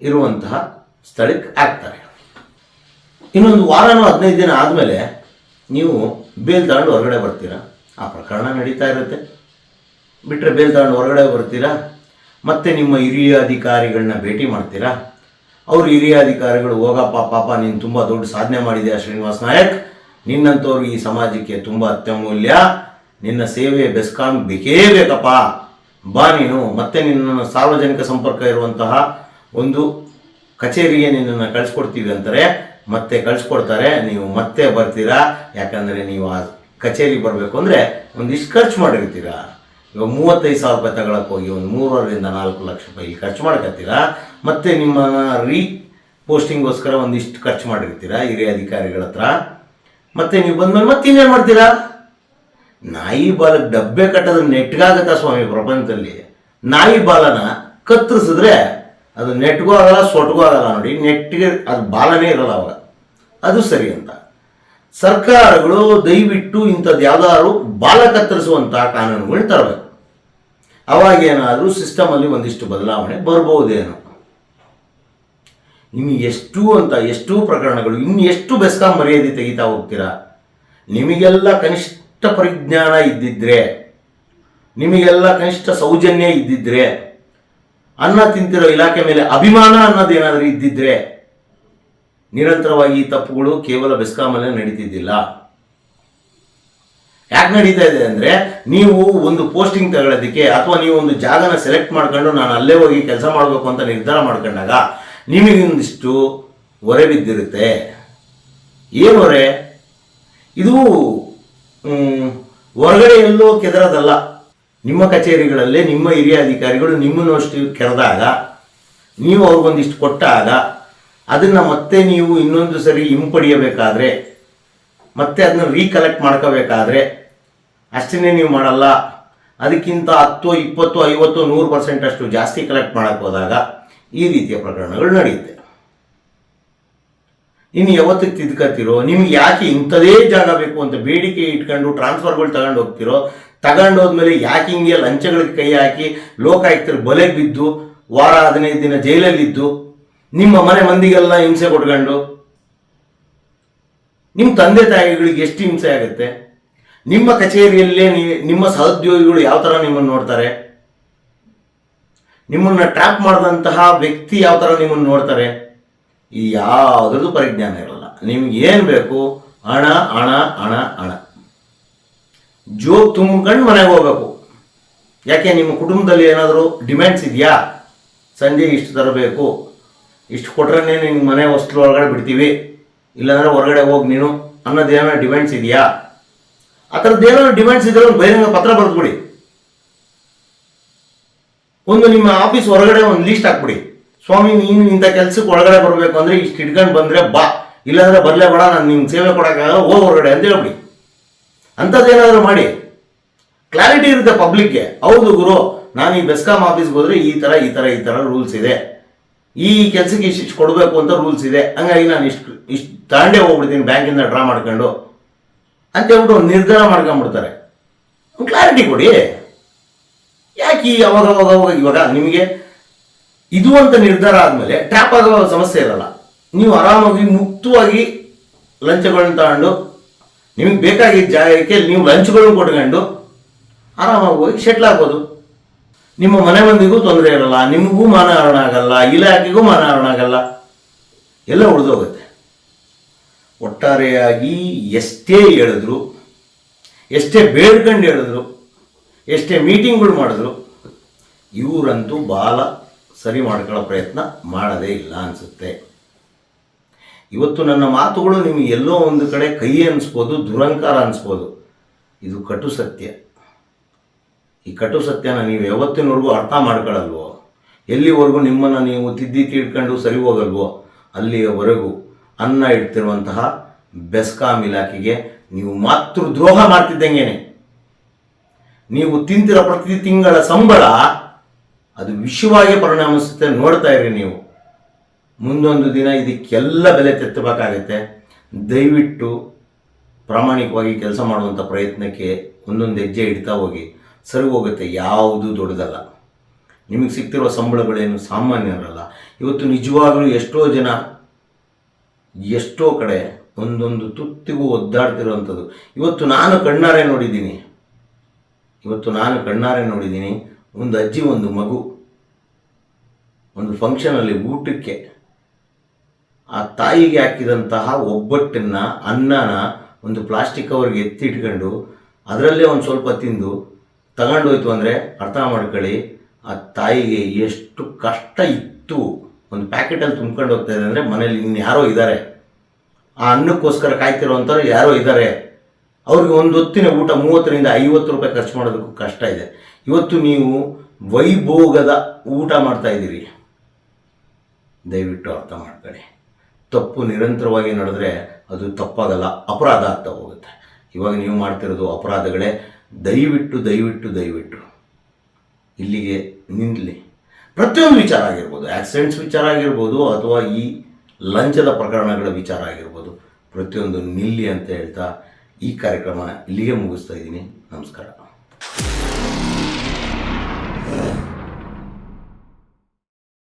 ಇರುವಂತಹ ಸ್ಥಳಕ್ಕೆ ಆಗ್ತಾರೆ ಇನ್ನೊಂದು ವಾರನೋ ಹದಿನೈದು ದಿನ ಆದಮೇಲೆ ನೀವು ಬೇಲ್ ತಗೊಂಡು ಹೊರಗಡೆ ಬರ್ತೀರಾ? ಆ ಪ್ರಕರಣ ನಡೀತಾ ಇರುತ್ತೆ. ಬಿಟ್ಟರೆ ಬೇಲ್ ತಗೊಂಡು ಹೊರಗಡೆ ಬರ್ತೀರಾ? ಮತ್ತೆ ನಿಮ್ಮ ಹಿರಿಯ ಅಧಿಕಾರಿಗಳನ್ನ ಭೇಟಿ ಮಾಡ್ತೀರಾ? ಅವ್ರ ಹಿರಿಯ ಅಧಿಕಾರಿಗಳು, ಹೋಗಪ್ಪ, ಪಾಪ, ನೀನು ತುಂಬ ದೊಡ್ಡ ಸಾಧನೆ ಮಾಡಿದೆಯಾ ಶ್ರೀನಿವಾಸ್ ನಾಯಕ್? ನಿನ್ನಂಥವ್ರು ಈ ಸಮಾಜಕ್ಕೆ ತುಂಬ ಅತ್ಯಮೂಲ್ಯ. ನಿನ್ನ ಸೇವೆ ಬೆಸ್ಕಾಂ ಬೇಕೇ ಬೇಕಪ್ಪ. ಬಾ ನೀನು. ಮತ್ತೆ ನಿನ್ನನ್ನು ಸಾರ್ವಜನಿಕ ಸಂಪರ್ಕ ಇರುವಂತಹ ಒಂದು ಕಚೇರಿಗೆ ನಿನ್ನನ್ನು ಕಳಿಸ್ಕೊಡ್ತೀವಿ ಅಂತಾರೆ. ಮತ್ತೆ ಕಳಿಸ್ಕೊಡ್ತಾರೆ. ನೀವು ಮತ್ತೆ ಬರ್ತೀರಾ? ಯಾಕಂದರೆ ನೀವು ಆ ಕಚೇರಿಗೆ ಬರಬೇಕು ಅಂದರೆ ಒಂದಿಷ್ಟು ಖರ್ಚು ಮಾಡಿರ್ತೀರಾ. ಇವಾಗ ಮೂವತ್ತೈದು ಸಾವಿರ ರೂಪಾಯಿ ತಗೊಳಕ್ಕೆ ಹೋಗಿ ಒಂದು ಮೂರರಿಂದ ನಾಲ್ಕು ಲಕ್ಷ ರೂಪಾಯಿ ಖರ್ಚು ಮಾಡ್ಕೊತೀರಾ ಮತ್ತೆ ನಿಮ್ಮ ರೀ ಪೋಸ್ಟಿಂಗೋಸ್ಕರ ಒಂದಿಷ್ಟು ಖರ್ಚು ಮಾಡಿರ್ತೀರಾ ಹಿರಿಯ ಅಧಿಕಾರಿಗಳ ಹತ್ರ? ಮತ್ತೆ ನೀವು ಬಂದ್ಮೇಲೆ ಮತ್ತೆ ಇನ್ನೇನು ಮಾಡ್ತೀರಾ? ನಾಯಿ ಬಾಲಕ್ಕೆ ಡಬ್ಬೆ ಕಟ್ಟೋದು ನೆಟ್ಗಾಗತ್ತಾ ಸ್ವಾಮಿ ಪ್ರಪಂಚದಲ್ಲಿ? ನಾಯಿ ಬಾಲನ ಕತ್ತರಿಸಿದ್ರೆ ಅದು ನೆಟ್ಗೂ ಆಗಲ್ಲ, ಸೊಟ್ಗೂ ಆಗಲ್ಲ ನೋಡಿ, ನೆಟ್ಗೆ ಅದು ಬಾಲನೇ ಇರಲ್ಲ ಅವಾಗ. ಅದು ಸರಿ ಅಂತ. ಸರ್ಕಾರಗಳು ದಯವಿಟ್ಟು ಇಂಥದ್ದು ಯಾವ್ದಾದ್ರು ಬಾಲ ಕತ್ತರಿಸುವಂತಹ ಕಾನೂನುಗಳು ತರಬೇಕು. ಅವಾಗೇನಾದರೂ ಸಿಸ್ಟಮಲ್ಲಿ ಒಂದಿಷ್ಟು ಬದಲಾವಣೆ ಬರ್ಬೋದೇನೋ. ನಿಮಗೆ ಎಷ್ಟು ಅಂತ ಎಷ್ಟು ಪ್ರಕರಣಗಳು, ಇನ್ನು ಎಷ್ಟು ಬೆಸ್ಕಾಂ ಮರ್ಯಾದೆ ತೆಗಿತಾ ಹೋಗ್ತೀರಾ? ನಿಮಗೆಲ್ಲ ಕನಿಷ್ಠ ಪರಿಜ್ಞಾನ ಇದ್ದಿದ್ರೆ, ನಿಮಗೆಲ್ಲ ಕನಿಷ್ಠ ಸೌಜನ್ಯ ಇದ್ದಿದ್ರೆ, ಅನ್ನ ತಿಂತಿರೋ ಇಲಾಖೆ ಮೇಲೆ ಅಭಿಮಾನ ಅನ್ನೋದೇನಾದರೂ ಇದ್ದಿದ್ರೆ ನಿರಂತರವಾಗಿ ಈ ತಪ್ಪುಗಳು ಕೇವಲ ಬೆಸ್ಕಾಮಲ್ಲೇ ನಡೀತಿದ್ದಿಲ್ಲ. ಯಾಕೆ ನಡೀತಾ ಇದೆ ಅಂದರೆ ನೀವು ಒಂದು ಪೋಸ್ಟಿಂಗ್ ತಗೊಳ್ಳೋದಕ್ಕೆ ಅಥವಾ ನೀವು ಒಂದು ಜಾಗನ ಸೆಲೆಕ್ಟ್ ಮಾಡ್ಕೊಂಡು ನಾನು ಅಲ್ಲೇ ಹೋಗಿ ಕೆಲಸ ಮಾಡಬೇಕು ಅಂತ ನಿರ್ಧಾರ ಮಾಡ್ಕೊಂಡಾಗ ನಿಮಗೊಂದಿಷ್ಟು ಹೊರೆ ಬಿದ್ದಿರುತ್ತೆ. ಏನು ಹೊರೆ? ಇದು ಹೊರಗಡೆ ಎಲ್ಲೋ ಕೆದರದಲ್ಲ. ನಿಮ್ಮ ಕಚೇರಿಗಳಲ್ಲೇ ನಿಮ್ಮ ಹಿರಿಯ ಅಧಿಕಾರಿಗಳು ನಿಮ್ಮನ್ನು ಅಷ್ಟು ಕೆರೆದಾಗ, ನೀವು ಅವ್ರಿಗೊಂದಿಷ್ಟು ಕೊಟ್ಟಾಗ ಅದನ್ನು ಮತ್ತೆ ನೀವು ಇನ್ನೊಂದು ಸರಿ ಹಿಂಪಡಿಯಬೇಕಾದ್ರೆ ಮತ್ತೆ ಅದನ್ನ ರೀಕಲೆಕ್ಟ್ ಮಾಡ್ಕೋಬೇಕಾದ್ರೆ, ಅಷ್ಟನ್ನೇ ನೀವು ಮಾಡಲ್ಲ. ಅದಕ್ಕಿಂತ ಹತ್ತು, ಇಪ್ಪತ್ತು, ಐವತ್ತು, ನೂರು ಪರ್ಸೆಂಟ್ ಅಷ್ಟು ಜಾಸ್ತಿ ಕಲೆಕ್ಟ್ ಮಾಡಕ್ಕೆ ಹೋದಾಗ ಈ ರೀತಿಯ ಪ್ರಕರಣಗಳು ನಡೆಯುತ್ತೆ. ಇನ್ನು ಯಾವತ್ತಿಗೆ ತಿದ್ಕತ್ತಿರೋ, ನಿಮ್ಗೆ ಯಾಕೆ ಇಂಥದೇ ಜಾಗ ಬೇಕು ಅಂತ ಬೇಡಿಕೆ ಇಟ್ಕೊಂಡು ಟ್ರಾನ್ಸ್ಫರ್ಗಳು ತಗೊಂಡು ಹೋಗ್ತಿರೋ, ತಗೊಂಡು ಹೋದ್ಮೇಲೆ ಯಾಕೆ ಹಿಂಗೆ ಲಂಚಗಳಿಗೆ ಕೈ ಹಾಕಿ ಲೋಕಾಯುಕ್ತರು ಬಲೆ ಬಿದ್ದು ವಾರ ಹದಿನೈದು ದಿನ ಜೈಲಲ್ಲಿದ್ದು ನಿಮ್ಮ ಮನೆ ಮಂದಿಗೆಲ್ಲ ಹಿಂಸೆ ಕೊಟ್ಕೊಂಡು, ನಿಮ್ಮ ತಂದೆ ತಾಯಿಗಳಿಗೆ ಎಷ್ಟು ಹಿಂಸೆ ಆಗುತ್ತೆ? ನಿಮ್ಮ ಕಚೇರಿಯಲ್ಲೇ ನಿಮ್ಮ ಸಹೋದ್ಯೋಗಿಗಳು ಯಾವ ಥರ ನಿಮ್ಮನ್ನು ನೋಡ್ತಾರೆ? ನಿಮ್ಮನ್ನ ಟ್ರ್ಯಾಪ್ ಮಾಡಿದಂತಹ ವ್ಯಕ್ತಿ ಯಾವ ಥರ ನಿಮ್ಮನ್ನು ನೋಡ್ತಾರೆ? ಈ ಯಾವುದ್ರದ್ದು ಪರಿಜ್ಞಾನ ಇರಲ್ಲ. ನಿಮ್ಗೆ ಏನು ಬೇಕು? ಹಣ ಹಣ ಹಣ ಹಣ. ಜೋಗ್ ತುಂಬ್ಕೊಂಡು ಮನೆಗೆ ಹೋಗ್ಬೇಕು. ಯಾಕೆ ನಿಮ್ಮ ಕುಟುಂಬದಲ್ಲಿ ಏನಾದರೂ ಡಿಮ್ಯಾಂಡ್ಸ್ ಇದೆಯಾ? ಸಂಜೆ ಇಷ್ಟು ತರಬೇಕು. ಇಷ್ಟು ಕೊಟ್ರೆ ನಿನ್ನ ಮನೆ ವಸ್ತು ಒಳಗಡೆ ಬಿಡ್ತೀವಿ. ಇಲ್ಲಾಂದ್ರೆ ಹೊರಗಡೆ ಹೋಗಿ ನೀನು. ಅನ್ನೋದೇನೋ ಡಿಮ್ಯಾಂಡ್ಸ್ ಇದೆಯಾ? ಆ ಥರದ್ದು ಏನೋ ಡಿಮ್ಯಾಂಡ್ಸ್ ಇದ್ರೆ ಒಂದು ಬಹಿರಂಗ ಪತ್ರ ಬರೆದ್ಬಿಡಿ ಒಂದು ನಿಮ್ಮ ಆಫೀಸ್ ಹೊರಗಡೆ ಒಂದು ಲೀಸ್ಟ್ ಹಾಕ್ಬಿಡಿ. ಸ್ವಾಮಿ, ನೀನು ಇಂಥ ಕೆಲ್ಸಕ್ಕೆ ಒಳಗಡೆ ಬರಬೇಕು ಅಂದ್ರೆ ಇಷ್ಟು ಇಟ್ಕೊಂಡು ಬಂದ್ರೆ ಬಾ. ಇಲ್ಲಾಂದ್ರೆ ಬರಲೇ ಬೇಡ, ನಾನು ನಿಮ್ಗೆ ಸೇವೆ ಕೊಡೋಕ್ಕಾಗಲ್ಲ, ಹೋಗಿ ಹೊರಗಡೆ ಅಂತ ಹೇಳ್ಬಿಡಿ. ಅಂಥದ್ದೇನಾದರೂ ಮಾಡಿ. ಕ್ಲಾರಿಟಿ ಇರುತ್ತೆ ಪಬ್ಲಿಕ್ಗೆ ಹೌದು ಗುರು, ನಾನು ಈ ಬೆಸ್ಕಾಮ್ ಆಫೀಸ್ಗೆ ಹೋದರೆ ಈ ಥರ ಈ ಥರ ಈ ಥರ ರೂಲ್ಸ್ ಇದೆ. ಈ ಕೆಲಸಕ್ಕೆ ಇಷ್ಟಿಷ್ಟು ಕೊಡಬೇಕು ಅಂತ ರೂಲ್ಸ್ ಇದೆ. ಹಂಗಾಗಿ ನಾನು ಇಷ್ಟು ಇಷ್ಟು ತಾಂಡೇ ಹೋಗ್ಬಿಡ್ತೀನಿ ಬ್ಯಾಂಕಿಂದ ಡ್ರಾ ಮಾಡ್ಕೊಂಡು. ಅಂತ ಹೇಳ್ಬಿಟ್ಟು ನಿರ್ಧಾರ ಮಾಡ್ಕೊಂಡ್ಬಿಡ್ತಾರೆ. ಕ್ಲಾರಿಟಿ ಕೊಡಿ. ಯಾಕೆ ಈ ಅವಾಗ ಅವಾಗ ಅವಾಗ ಇವಾಗ ನಿಮಗೆ ಇದು ಅಂತ ನಿರ್ಧಾರ ಆದಮೇಲೆ ಟ್ಯಾಪ್ ಆಗೋ ಸಮಸ್ಯೆ ಇರಲ್ಲ. ನೀವು ಆರಾಮಾಗಿ ಮುಕ್ತವಾಗಿ ಲಂಚಗಳನ್ನ ತಗೊಂಡು, ನಿಮಗೆ ಬೇಕಾಗಿದ್ದ ಜಾಗಕ್ಕೆ ನೀವು ಲಂಚ್ಗಳನ್ನ ಕೊಟ್ಕೊಂಡು ಆರಾಮಾಗಿ ಹೋಗಿ ಸೆಟ್ಲ್ ಆಗ್ಬೋದು. ನಿಮ್ಮ ಮನೆ ಮಂದಿಗೂ ತೊಂದರೆ ಇರಲ್ಲ, ನಿಮಗೂ ಮಾನಹರಣ ಆಗಲ್ಲ, ಇಲಾಖೆಗೂ ಮಾನಹರಣ ಆಗಲ್ಲ, ಎಲ್ಲ ಉಳಿದೋಗುತ್ತೆ ಒಟ್ಟಾರೆಯಾಗಿ ಎಷ್ಟೇ ಹೇಳಿದ್ರು, ಎಷ್ಟೇ ಬೇಡ್ಕಂಡು ಹೇಳಿದ್ರು, ಎಷ್ಟೇ ಮೀಟಿಂಗ್ಗಳು ಮಾಡಿದ್ರು, ಇವರಂತೂ ಬಾಲ ಸರಿ ಮಾಡ್ಕೊಳ್ಳೋ ಪ್ರಯತ್ನ ಮಾಡದೇ ಇಲ್ಲ ಅನಿಸುತ್ತೆ. ಇವತ್ತು ನನ್ನ ಮಾತುಗಳು ನಿಮಗೆ ಎಲ್ಲೋ ಒಂದು ಕಡೆ ಕೈ ಅನಿಸ್ಬೋದು, ದುರಂಕಾರ ಅನಿಸ್ಬೋದು. ಇದು ಕಟು ಸತ್ಯ. ಈ ಕಟು ಸತ್ಯನ ನೀವು ಯಾವತ್ತಿನವರೆಗೂ ಅರ್ಥ ಮಾಡ್ಕೊಳ್ಳಲ್ವೋ? ಎಲ್ಲಿವರೆಗೂ ನಿಮ್ಮನ್ನು ನೀವು ತಿದ್ದಿ ತೀಡ್ಕೊಂಡು ಸರಿ ಹೋಗಲ್ವೋ? ಅಲ್ಲಿಯವರೆಗೂ ಅನ್ನ ಇಡ್ತಿರುವಂತಹ ಬೆಸ್ಕಾಂ ಇಲಾಖೆಗೆ ನೀವು ಮಾತೃ ದ್ರೋಹ ಮಾಡ್ತಿದ್ದಂಗೆನೆ. ನೀವು ತಿಂತಿರೋ ಪ್ರತಿ ತಿಂಗಳ ಸಂಬಳ ಅದು ವಿಷವಾಗಿ ಪರಿಣಾಮಿಸುತ್ತೆ ನೋಡ್ತಾ ಇರಿ ನೀವು. ಮುಂದೊಂದು ದಿನ ಇದಕ್ಕೆಲ್ಲ ಬೆಲೆ ತೆತ್ತಬೇಕಾಗತ್ತೆ. ದಯವಿಟ್ಟು ಪ್ರಾಮಾಣಿಕವಾಗಿ ಕೆಲಸ ಮಾಡುವಂಥ ಪ್ರಯತ್ನಕ್ಕೆ ಒಂದೊಂದು ಹೆಜ್ಜೆ ಇಡ್ತಾ ಹೋಗಿ. ಸರಿ ಹೋಗುತ್ತೆ ಯಾವುದು ದೊಡ್ಡದಲ್ಲ. ನಿಮಗೆ ಸಿಗ್ತಿರುವ ಸಂಬಳಗಳೇನು ಸಾಮಾನ್ಯರಲ್ಲ. ಇವತ್ತು ನಿಜವಾಗಲೂ ಎಷ್ಟೋ ಜನ ಎಷ್ಟೋ ಕಡೆ ಒಂದೊಂದು ತುತ್ತಿಗೂ ಒದ್ದಾಡ್ತಿರೋವಂಥದ್ದು ಇವತ್ತು ನಾನು ಕಣ್ಣಾರೆ ನೋಡಿದ್ದೀನಿ. ಇವತ್ತು ನಾನು ಕಣ್ಣಾರೆ ನೋಡಿದ್ದೀನಿ. ಒಂದು ಅಜ್ಜಿ, ಒಂದು ಮಗು, ಒಂದು ಫಂಕ್ಷನಲ್ಲಿ ಊಟಕ್ಕೆ ಆ ತಾಯಿಗೆ ಹಾಕಿದಂತಹ ಒಬ್ಬಟ್ಟನ್ನು, ಅನ್ನನ ಒಂದು ಪ್ಲಾಸ್ಟಿಕ್ ಕವರ್ಗೆ ಎತ್ತಿಟ್ಕೊಂಡು, ಅದರಲ್ಲೇ ಒಂದು ಸ್ವಲ್ಪ ತಿಂದು ತಗೊಂಡೋಯ್ತು ಅಂದರೆ ಅರ್ಥ ಮಾಡ್ಕೊಳ್ಳಿ, ಆ ತಾಯಿಗೆ ಎಷ್ಟು ಕಷ್ಟ ಇತ್ತು. ಒಂದು ಪ್ಯಾಕೆಟಲ್ಲಿ ತುಂಬ್ಕೊಂಡು ಹೋಗ್ತಾ ಇದೆ ಅಂದರೆ ಮನೇಲಿ ಇನ್ಯಾರೋ ಇದ್ದಾರೆ ಆ ಅನ್ನಕ್ಕೋಸ್ಕರ ಕಾಯ್ತಿರೋವಂಥವ್ರು ಯಾರೋ ಇದ್ದಾರೆ ಅವ್ರಿಗೆ ಒಂದು ಹೊತ್ತಿನ ಊಟ ಮೂವತ್ತರಿಂದ ಐವತ್ತು ರೂಪಾಯಿ ಖರ್ಚು ಮಾಡೋದಕ್ಕೂ ಕಷ್ಟ ಇದೆ. ಇವತ್ತು ನೀವು ವೈಭೋಗದ ಊಟ ಮಾಡ್ತಾ ಇದ್ದೀರಿ. ದಯವಿಟ್ಟು ಅರ್ಥ ಮಾಡ್ಕೊಳ್ಳಿ. ತಪ್ಪು ನಿರಂತರವಾಗಿ ನಡೆದ್ರೆ ಅದು ತಪ್ಪಾಗಲ್ಲ, ಅಪರಾಧ ಆಗ್ತಾ ಹೋಗುತ್ತೆ. ಇವಾಗ ನೀವು ಮಾಡ್ತಿರೋದು ಅಪರಾಧಗಳೇ. ದಯವಿಟ್ಟು ದಯವಿಟ್ಟು ದಯವಿಟ್ಟು. ಇಲ್ಲಿಗೆ ನಿಲ್ಲಲಿ ಪ್ರತಿಯೊಂದು ವಿಚಾರ ಆಗಿರ್ಬೋದು ಆಕ್ಸಿಡೆಂಟ್ಸ್ ವಿಚಾರ ಆಗಿರ್ಬೋದು, ಅಥವಾ ಈ ಲಂಚದ ಪ್ರಕರಣಗಳ ವಿಚಾರ ಆಗಿರ್ಬೋದು, ಪ್ರತಿಯೊಂದು ನಿಲ್ಲಿ ಅಂತ ಹೇಳ್ತಾ ಈ ಕಾರ್ಯಕ್ರಮ ಇಲ್ಲಿಗೆ ಮುಗಿಸ್ತಾ ಇದ್ದೀನಿ. ನಮಸ್ಕಾರ.